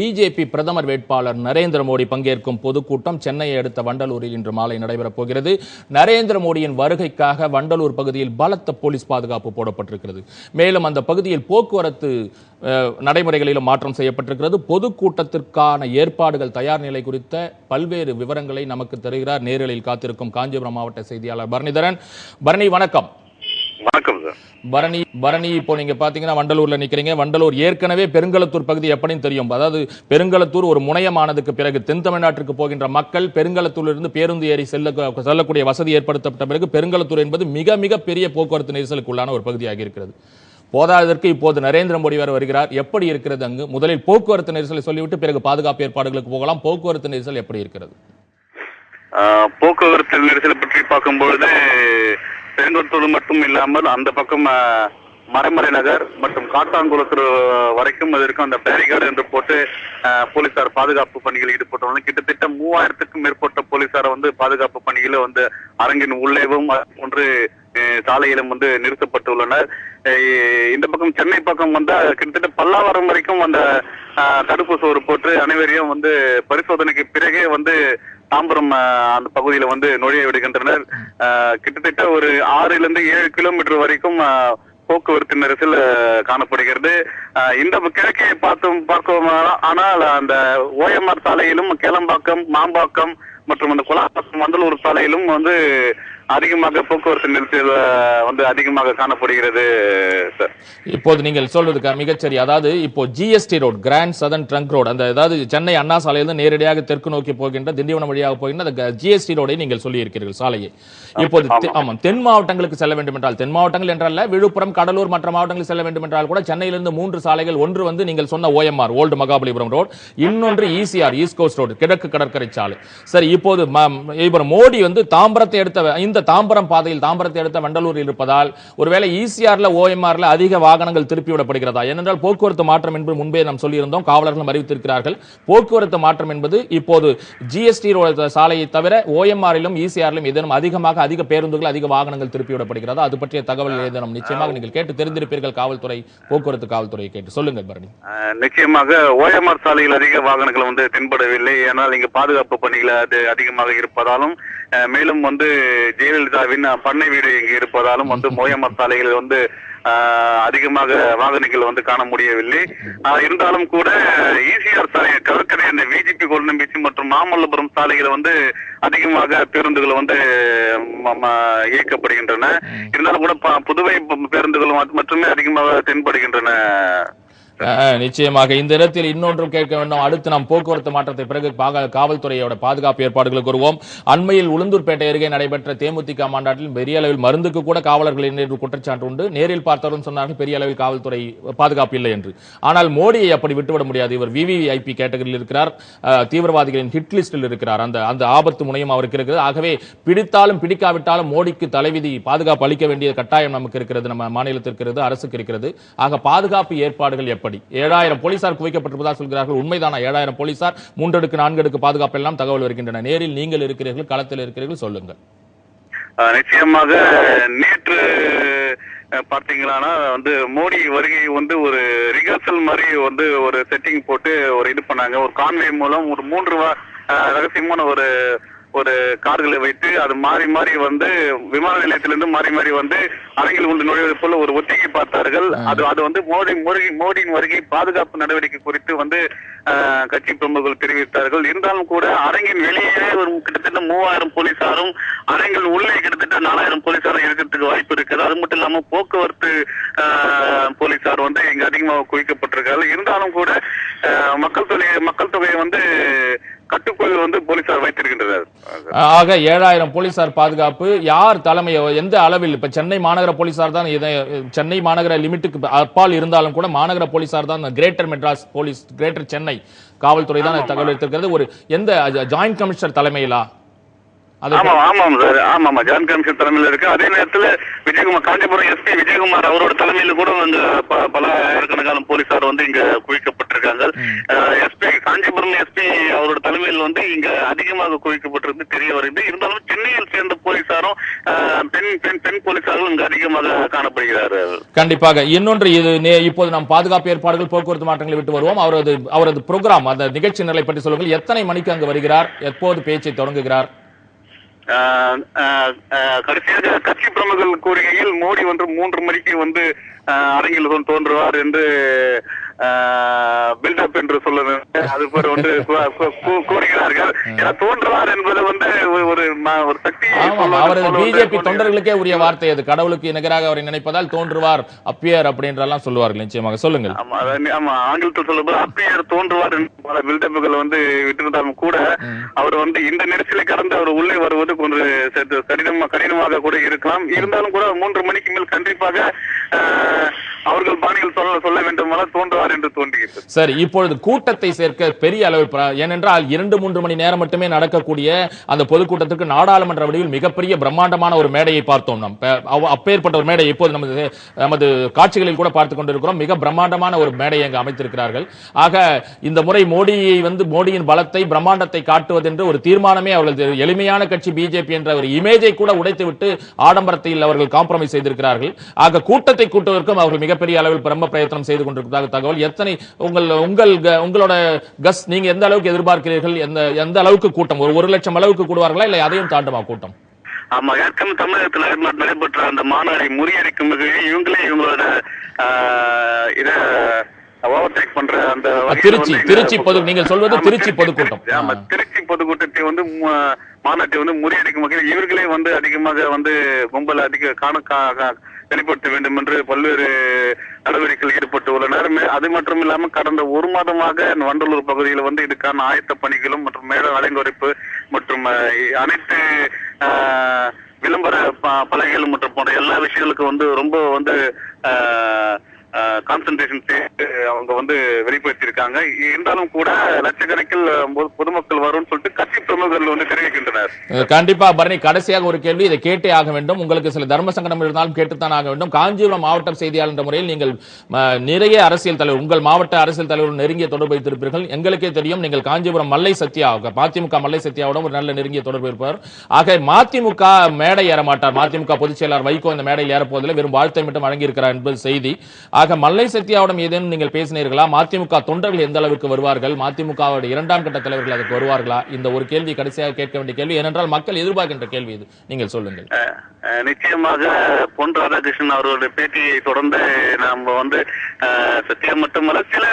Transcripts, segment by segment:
BJP பிரதமர் வேட்பாளர் நரேந்திர மோடி பங்கேற்கும் பொதுக்கூட்டம் சென்னையை அடுத்த வண்டலூரில் இன்று மாலை நடைபெறப் போகிறது. நரேந்திர மோடியின் வருகைக்காக வண்டலூர் பகுதியில் பலத்த போலீஸ் பாதுகாப்பு போடப்பட்டிருக்கிறது. மேலும் அந்த பகுதியில் போக்குவரத்து நடைமுறைகளிலும் மாற்றம் செய்யப்பட்டிருக்கிறது. பொதுக்கூட்டத்திற்கான ஏற்பாடுகள் தயார் நிலை குறித்த பல்வேறு விவரங்களை நமக்கு தருகிறார். நேரலில் காத்திருக்கும் காஞ்சிபுரம் மாவட்ட செய்தியாளர் பரணிதரன். பரணி வணக்கம். வணக்கம் சார் பரணி பரணி இப்போ நீங்க பாத்தீங்கன்னா வண்டலூர்ல நிக்கிறீங்க. வண்டலூர் ஏற்கனவே பெருங்கலத்தூர் பகுதி எப்படின்னு தெரியும். அதாவது பெருங்கலத்தூர் ஒரு முனையமானதுக்கு பிறகு தென் தமிழ்நாட்டிற்கு போகின்ற மக்கள் பெருங்கலத்தூரிலிருந்து பேருந்து ஏறி செல்ல செல்லக்கூடிய வசதி ஏற்படுத்தப்பட்ட பிறகு பெருங்கலத்தூர் என்பது மிக மிக பெரிய போக்குவரத்து நெரிசலுக்கு உள்ளான ஒரு பகுதியாக இருக்கிறது. போதாததற்கு இப்போது நரேந்திர மோடி வேறு வருகிறார். எப்படி இருக்கிறது அங்கு? முதலில் போக்குவரத்து நெரிசலை சொல்லிவிட்டு பிறகு பாதுகாப்பு ஏற்பாடுகளுக்கு போகலாம். போக்குவரத்து நெரிசல் எப்படி இருக்கிறது? போக்குவரத்து நெரிசலை பார்க்கும்பொழுது பெருங்கத்தூர் மட்டும் இல்லாமல் அந்த பக்கம் மறைமலை நகர் மற்றும் காட்டாங்குளத்து வரைக்கும் அதற்கும் அந்த பேரிகார்டு என்று போட்டு ஆஹ், போலீசார் பாதுகாப்பு பணிகளில் ஈடுபட்டுள்ளனர் கிட்டத்தட்ட மூவாயிரத்துக்கும் மேற்பட்ட போலீசார் வந்து பாதுகாப்பு பணியில வந்து அரங்கின் உள்ளேவும் ஒன்று சாலையிலும் வந்து நிறுத்தப்பட்டுள்ளனர். இந்த பக்கம் சென்னை பக்கம் வந்து கிட்டத்தட்ட பல்லாவரம் வரைக்கும் அந்த ஆஹ், தடுப்பு சோறு போட்டு அனைவரையும் வந்து பரிசோதனைக்கு பிறகே வந்து தாம்பரம் அந்த பகுதியில வந்து நுழைய விடுகின்றனர். ஆஹ், கிட்டத்தட்ட ஒரு ஆறுல இருந்து ஏழு கிலோமீட்டர் வரைக்கும் போக்குவரத்து நெரிசல் காணப்படுகிறது. ஆஹ், இந்த கிழக்கே பார்த்தோம் பார்க்கும் ஆனால் அந்த ஓஎம்ஆர் சாலையிலும் கேளம்பாக்கம் மாம்பாக்கம் மற்றும் அந்த குலாப்பாக்கம் வந்தலூர் சாலையிலும் வந்து அதிகமாக போக்குவரத்து நெரிசல் வந்து அதிகமாக காணப்படுகிறது சார் இப்போது நீங்கள் சொல்வதுக்கு மிகச்சரி. அதாவது இப்போ GST road grand southern trunk road அந்த அதாவது சென்னை அண்ணா சாலையிலிருந்து நேரடியாக தெற்கு நோக்கி போகின்ற திண்டிவனம் வழியாக போகின்ற அந்த ஜிஎஸ்டி ரோடை நீங்கள் சொல்லி இருக்கிறீர்கள் சாலையை இப்போது ஆமாம் தென் மாவட்டங்களுக்கு செல்ல வேண்டும் என்றால் தென் மாவட்டங்கள் என்றல்ல விழுப்புரம் கடலூர் மற்ற மாவட்டங்களுக்கு செல்ல வேண்டும் என்றால் கூட சென்னையிலிருந்து மூன்று சாலைகள் ஒன்று வந்து நீங்கள் சொன்ன ஓஎம்ஆர் ஓல்டு மகாபலிபுரம் ரோட் இன்னொன்று இசிஆர் ஈஸ்ட் கோஸ்ட் ரோடு கிழக்கு கடற்கரை சாலை. சரி இப்போது மோடி வந்து தாம்பரத்தை எடுத்த இந்த தாம்பரம் பாதையில் தாம்பரத்தை எடுத்த வண்டலூரில் இருப்பதால் ஒருவேளை ஈசிஆர்ல ஓஎம்ஆர்ல அதிக வாகனங்கள் திருப்பி விடப்படுகிறதா ஏனென்றால் போக்குவரத்து மாற்றம் என்பது முன்பே நாம் சொல்லியிருந்தோம் காவலர்களும் அறிவித்திருக்கிறார்கள் போக்குவரத்து மாற்றம் என்பது இப்போது ஜிஎஸ்டி சாலையை தவிர ஓஎம்ஆரிலும் இசிஆரிலும் ஏதேனும் அதிகமாக அதிக பேருந்துகள் அதிக வாகனங்கள் திருப்பி விடப்படுகிறதா அது பற்றிய தகவல் ஏதேனும் நிச்சயமாக நீங்கள் கேட்டு தெரிந்திருப்பீர்கள் காவல்துறை போக்குவரத்து காவல்துறையை கேட்டு. சொல்லுங்கள் பரணி. நிச்சயமாக ஓஎம்ஆர் சாலையில் அதிக வாகனங்கள் வந்து தென்படவில்லை. ஏனால் இங்கு பாதுகாப்பு பணிகள் அது அதிகமாக இருப்பதாலும் மேலும் வந்து ஜெயலலிதாவின் பண்ணை வீடு இங்கு இருப்பதாலும் வந்து ஓஎம்ஆர் சாலையில் வந்து அதிகமாக வாகனங்கள் வந்து காண முடியவில்லை. இருந்தாலும் கூட ஈசிஆர் சாலை கடற்கரை அந்த விஜிபி கொள்ளும் பீச் மற்றும் மாமல்லபுரம் சாலைகள் வந்து அதிகமாக பேருந்துகள் வந்து இயக்கப்படுகின்றன. இருந்தாலும் கூட புதுவை பேருந்துகள் மட்- மட்டுமே அதிகமாக தென்படுகின்றன. நிச்சயமாக இந்த இடத்தில் இன்னொன்றும் கேட்க வேண்டும். அடுத்து நாம் போக்குவரத்து மாற்றத்தை பிறகு காவல்துறையோட பாதுகாப்பு ஏற்பாடுகளுக்கு வருவோம் அண்மையில் உளுந்தூர்பேட்டை அருகே நடைபெற்ற தேமுதிக மாநாட்டில் பெரிய அளவில் மருந்துக்கு கூட காவலர்கள் என்று குற்றச்சாட்டு உண்டு. நேரில் பார்த்தவரும் சொன்னார்கள் பெரிய அளவில் காவல்துறை பாதுகாப்பு இல்லை என்று. ஆனால் மோடியை அப்படி விட்டுவிட முடியாது. இவர் விவிஐபி கேட்டகரியில் இருக்கிறார். தீவிரவாதிகளின் ஹிட் லிஸ்டில் இருக்கிறார். அந்த அந்த ஆபத்து முனையும் அவருக்கு இருக்கிறது. ஆகவே பிடித்தாலும் பிடிக்காவிட்டாலும் மோடிக்கு தலைவிதி பாதுகாப்பு அளிக்க வேண்டிய கட்டாயம் நமக்கு இருக்கிறது. நம்ம மாநிலத்திற்கு இருக்கிறது அரசுக்கு இருக்கிறது. ஆக பாதுகாப்பு ஏற்பாடுகள் எப்படி ஏழாயிரம் போலீசார் குவிக்கப்பட்டிருப்பதாக சொல்கிறார்கள். உண்மைதானா? ஏழாயிரம் போலீசார் மூன்றடுக்கு நான்கடுக்கு பாதுகாப்பு எல்லாம் தகவல் வருகின்றன. நேரில் நீங்கள் இருக்கிறீர்கள் களத்தில் இருக்கிறீர்கள் சொல்லுங்கள். நிச்சயமாக நேற்று அஹ், வந்து மோடி வருகை வந்து ஒரு ரிஹர்சல் மாதிரி வந்து ஒரு செட்டிங் போட்டு ஒரு இது பண்ணாங்க. ஒரு கான்வே மூலம் ஒரு மூன்று ரகசியமான ஒரு ஒரு கார்களை வைத்து அது மாறி மாறி வந்து விமான நிலையத்திலிருந்து மாறி மாறி வந்து அரங்கில் கொண்டு நுழைவது போல ஒரு ஒத்திகை பார்த்தார்கள். அது அது வந்து மோடி மோடி மோடியின் வருகை பாதுகாப்பு நடவடிக்கை குறித்து வந்து கட்சி பிரமுகர்கள் தெரிவித்தார்கள். இருந்தாலும் கூட அரங்கின் வெளியே ஒரு கிட்டத்தட்ட மூவாயிரம் போலீசாரும் அரங்கில் உள்ளே கிட்டத்தட்ட நாலாயிரம் போலீசாரும் இருக்கிறதுக்கு வாய்ப்பு இருக்குது அது மட்டும் இல்லாம போக்குவரத்து போலீசார் வந்து இங்க அதிகமாக குவிக்கப்பட்டிருக்கார்கள் இருந்தாலும் கூட மக்கள் தொகை மக்கள் தொகையை வந்து கட்டுக்குள் வந்து போலீசார் வைத்திருக்கின்றனர் ஆக ஏழாயிரம் போலீசார் பாதுகாப்பு. யார் தலைமை எந்த அளவில்? இப்ப சென்னை மாநகர போலீசார் தான் இதை சென்னை மாநகர லிமிட்டுக்கு அப்பால் இருந்தாலும் கூட மாநகர போலீசார் தான் greater Madras police greater Chennai காவல்துறை தான் தகவல் எடுத்திருக்கிறது. ஒரு எந்த ஜாயிண்ட் கமிஷனர் தலைமையிலா? ஆமா ஆமாம் சார். ஆமா ஆமா ஜான் கமிஷன் தலைமையில இருக்கு. அதே நேரத்துல விஜயகுமார் காஞ்சிபுரம் எஸ்பி விஜயகுமார் அவரோட தலைமையில கூட வந்து பல ஆயிரக்கணக்கான போலீசார் வந்து இங்க குவிக்கப்பட்டிருக்காங்க. எஸ்பி காஞ்சிபுரம் எஸ்பி அவரோட தலைமையில் வந்து இங்க அதிகமாக குவிக்கப்பட்டிருந்து தெரிய வருது. இருந்தாலும் சென்னையில் சேர்ந்த போலீசாரும் பெண் பெண் பெண் போலீசாரும் இங்க அதிகமாக காண காணப்படுகிறார் கண்டிப்பாக. இன்னொன்று இது இப்போது நாம் பாதுகாப்பு ஏற்பாடுகள் போக்குவரத்து மாற்றங்களை விட்டு வருவோம். அவரது அவரது ப்ரோக்ராம் அந்த நிகழ்ச்சி நிலை பற்றி சொல்லுங்கள். எத்தனை மணிக்கு அங்கு வருகிறார்? எப்போது பேச்சை தொடங்குகிறார்? கடைசியாக கட்சி பிரமுகர்கள் கூறுகையில் மோடி வந்து மூன்று மணிக்கு வந்து ஆஹ் அரங்கில் தோன்றுவார் என்று பில்டப் என்று சொல்ல அது போல கூ- கூறுகிறார்கள். தோன்றுவார் என்பது வந்து ஒரு- ஒரு சக்தி அவரது பிஜேபி தொண்டர்களுக்கே உரிய வார்த்தை அது. கடவுளுக்கு நிகராக அவரை நினைப்பதால் தோன்றுவார் அப்பியர் அப்படின்றெல்லாம் சொல்லுவார்கள் நிச்சயமாக. சொல்லுங்கள். ஆமா ஆங்கிலத்தில் சொல்லும்போது அப்பியர் தோன்றுவார் பல பில்டப்புகள் வந்து விட்டிருந்தாலும் கூட அவர் வந்து இந்த நெரிசலை கடந்து அவர் உள்ளே வருவது கொஞ்சம் சற்று கடினமா கடினமாக கூட இருக்கலாம். இருந்தாலும் கூட மூன்று மணிக்கு மேல் கண்டிப்பாக அவர்கள் பாணியில் சொல்ல சொல்ல வேண்டுமானால் தோன்றுவார் என்று தோன்றுகிறது. சரி இப்பொழுது கூட்டத்தை சேர்க்க பெரிய அளவில் ஏனென்றால் இரண்டு மூன்று மணி நேரம் மட்டுமே நடக்கக்கூடிய அந்த பொதுக்கூட்டத்திற்கு நாடாளுமன்ற வடிவில் மிகப்பெரிய பிரம்மாண்டமான ஒரு மேடையை பார்த்தோம் நாம். அப்பேற்பட்ட ஒரு மேடை இப்போது நமது நமது காட்சிகளில் கூட பார்த்து கொண்டிருக்கிறோம். மிக பிரம்மாண்டமான ஒரு மேடையை அங்கு அமைத்திருக்கிறார்கள். ஆக இந்த முறை மோடியை வந்து மோடியின் பலத்தை பிரம்மாண்டத்தை காட்டுவதென்று ஒரு தீர்மானமே அவர்கள் எளிமையான கட்சி பிஜேபி என்ற ஒரு இமேஜை கூட உடைத்துவிட்டு ஆடம்பரத்தில் அவர்கள் காம்ப்ரமைஸ் செய்திருக்கிறார்கள். ஆக கூட்டத்தை கூட்டுவதற்கும் அவர்கள் மிகப்பெரிய அளவில் பிரம்ம பிரயத்தனம் செய்து கொண்டிருப்பதாக தகவல் எத்தனை உங்கள் உங்கள் உங்களோட கஸ் நீங்க எந்த அளவுக்கு எதிர்பார்க்கிறீர்கள்? எந்த எந்த அளவுக்கு கூட்டம்? ஒரு ஒரு லட்சம் அளவுக்கு கூடுவார்களா? இல்லை அதையும் தாண்டுமா கூட்டம்? ஆமா ஏற்கனவே தமிழகத்தில் நடைபெற்ற- அந்த மாநாடை முறியடிக்கும் இவங்களே இவங்களோட இத ஓவர்டேக் பண்ற அந்த திருச்சி, திருச்சி பொது- நீங்கள் சொல்வது திருச்சி பொதுக்கூட்டம். பொது கூட்டத்தை பொதுக்கூட்டத்தை வந்து மாநாட்டை வந்து முறியடிக்கும் வகையில் இவர்களே வந்து அதிகமாக வந்து கும்பல் அதிக காண வெளிப்படுத்த வேண்டும் என்று பல்வேறு நடவடிக்கைகள் ஈடுபட்டு உள்ளனர். அது மட்டும் இல்லாமல் கடந்த ஒரு மாதமாக வண்டலூர் பகுதியில் வந்து இதுக்கான ஆயத்த பணிகளும் மற்றும் மேல அலைங்குறைப்பு மற்றும் அனைத்து விளம்பர ப- பலகைகள் மற்றும் போன்ற எல்லா விஷயங்களுக்கும் வந்து ரொம்ப வந்து கான்சன்ட்ரேஷன் செய்து அவங்க வந்து வெளிப்படுத்தியிருக்காங்க. இருந்தாலும் கூட லட்சக்கணக்கில் பொதுமக்கள் வரும்னு சொல்லிட்டு கட்சி பிரமுகர்கள் வந்து தெரிவிக்கின்றனர். கண்டிப்பா பரணி கடைசியாக ஒரு கேள்வி இதை கேட்டே ஆக வேண்டும். உங்களுக்கு சில தர்ம சங்கடம் இருந்தாலும் கேட்டுத்தான் ஆக வேண்டும். காஞ்சிபுரம் மாவட்டம் செய்தியாளர் என்ற முறையில் நீங்கள் நிறைய அரசியல் தலைவர் உங்கள் மாவட்ட அரசியல் தலைவர் நெருங்கிய தொடர்பு வைத்திருப்பீர்கள். எங்களுக்கே தெரியும் நீங்கள் காஞ்சிபுரம் மல்லை சத்யா மதிமுக மல்லை சத்யாவுடன் ஒரு நல்ல நெருங்கிய தொடர்பு இருப்பார். ஆக மதிமுக மேடை ஏற மாட்டார் மதிமுக பொதுச் செயலாளர் வைகோ இந்த மேடையில் ஏறப்போவதில்லை. வெறும் வாழ்த்தை மட்டும் வழங்கியிருக்கிறார் என்பது செய்தி. ஆக மல்லை சத்யாவிடம் ஏதேனும் நீங்கள் பேசினீர்களா? மதிமுக தொண்டர்கள் எந்த அளவுக்கு வருவார்கள்? மதிமுகவுடைய இரண்டாம் கட்ட தலைவர்கள் அதுக்கு வருவார்களா? இந்த ஒரு கேள்வி கடைசியாக கேட்க வேண்டிய கேள்வி ஏனென்றால் மக்கள் எதிர்பார்க்கின்ற கேள்வி இது. நீங்கள் சொல்லுங்கள். நிச்சயமாக பொன் ராதாகிருஷ்ணன் அவர்களுடைய பேட்டியை தொடர்ந்து நாம் வந்து அஹ், சத்யா மட்டுமல்ல சில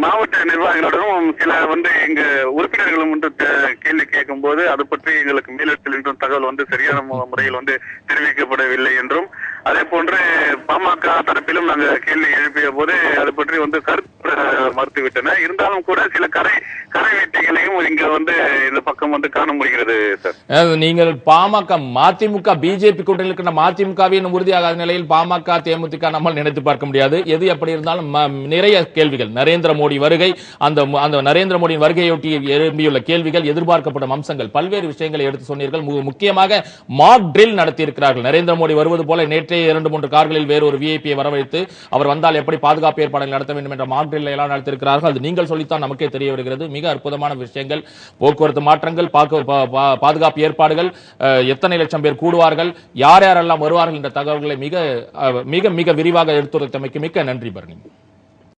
மாவட்ட நிர்வாகிகளுடனும் சில வந்து எங்க உறுப்பினர்களும் வந்து கேள்வி கேள்வி கேட்கும்போது அது பற்றி எங்களுக்கு மேலிடத்தில் இன்றும் தகவல் வந்து சரியான முறையில் வந்து தெரிவிக்கப்படவில்லை என்றும் அதே போன்று பாமக தரப்பிலும் நாங்கள் கேள்வி எழுப்பிய போது அது பற்றி வந்து கருத்து மறுத்துவிட்டன இருந்தாலும் கூட சில கரை கரை வேட்டைகளையும் இங்க வந்து இந்த பக்கம் வந்து காண முடிகிறது சார். நீங்கள் பாமக மதிமுக பிஜேபி கூட்டணியில் இருக்கிற மதிமுகவை உறுதியாகாத நிலையில் பாமக தேமுதிக நம்மால் நினைத்து பார்க்க முடியாது. எது எப்படி இருந்தாலும் நிறைய கேள்விகள். நரேந்திர மோடி வருகை அந்த அந்த நரேந்திர மோடியின் வருகையொட்டி எழும்பியுள்ள கேள்விகள் எதிர்பார்க்கப்படும் அம்சங்கள். பல்வேறு விஷயங்களை எடுத்து சொன்னீர்கள். முக்கியமாக மாக் ட்ரில் நடத்தியிருக்கிறார்கள். நரேந்திர மோடி வருவது போல இரண்டு மூன்று கார்களில் வேறு ஒரு விஐபியை வரவழைத்து அவர் வந்தால் எப்படி பாதுகாப்பு ஏற்பாடுகள் நடத்த வேண்டும் என்ற மாற்றில் எல்லாம் நடத்திருக்கிறார்கள் அது நீங்கள் சொல்லித்தான் நமக்கே தெரிய வருகிறது. மிக அற்புதமான விஷயங்கள். போக்குவரத்து மாற்றங்கள் பாக்கு- பா- பா- பாதுகாப்பு ஏற்பாடுகள் எத்தனை லட்சம் பேர் கூடுவார்கள் யார் யாரெல்லாம் வருவார்கள் என்ற தகவல்களை மிக மிக மிக விரிவாக எடுத்துரைத்தமைக்கு மிக்க நன்றி பரணி.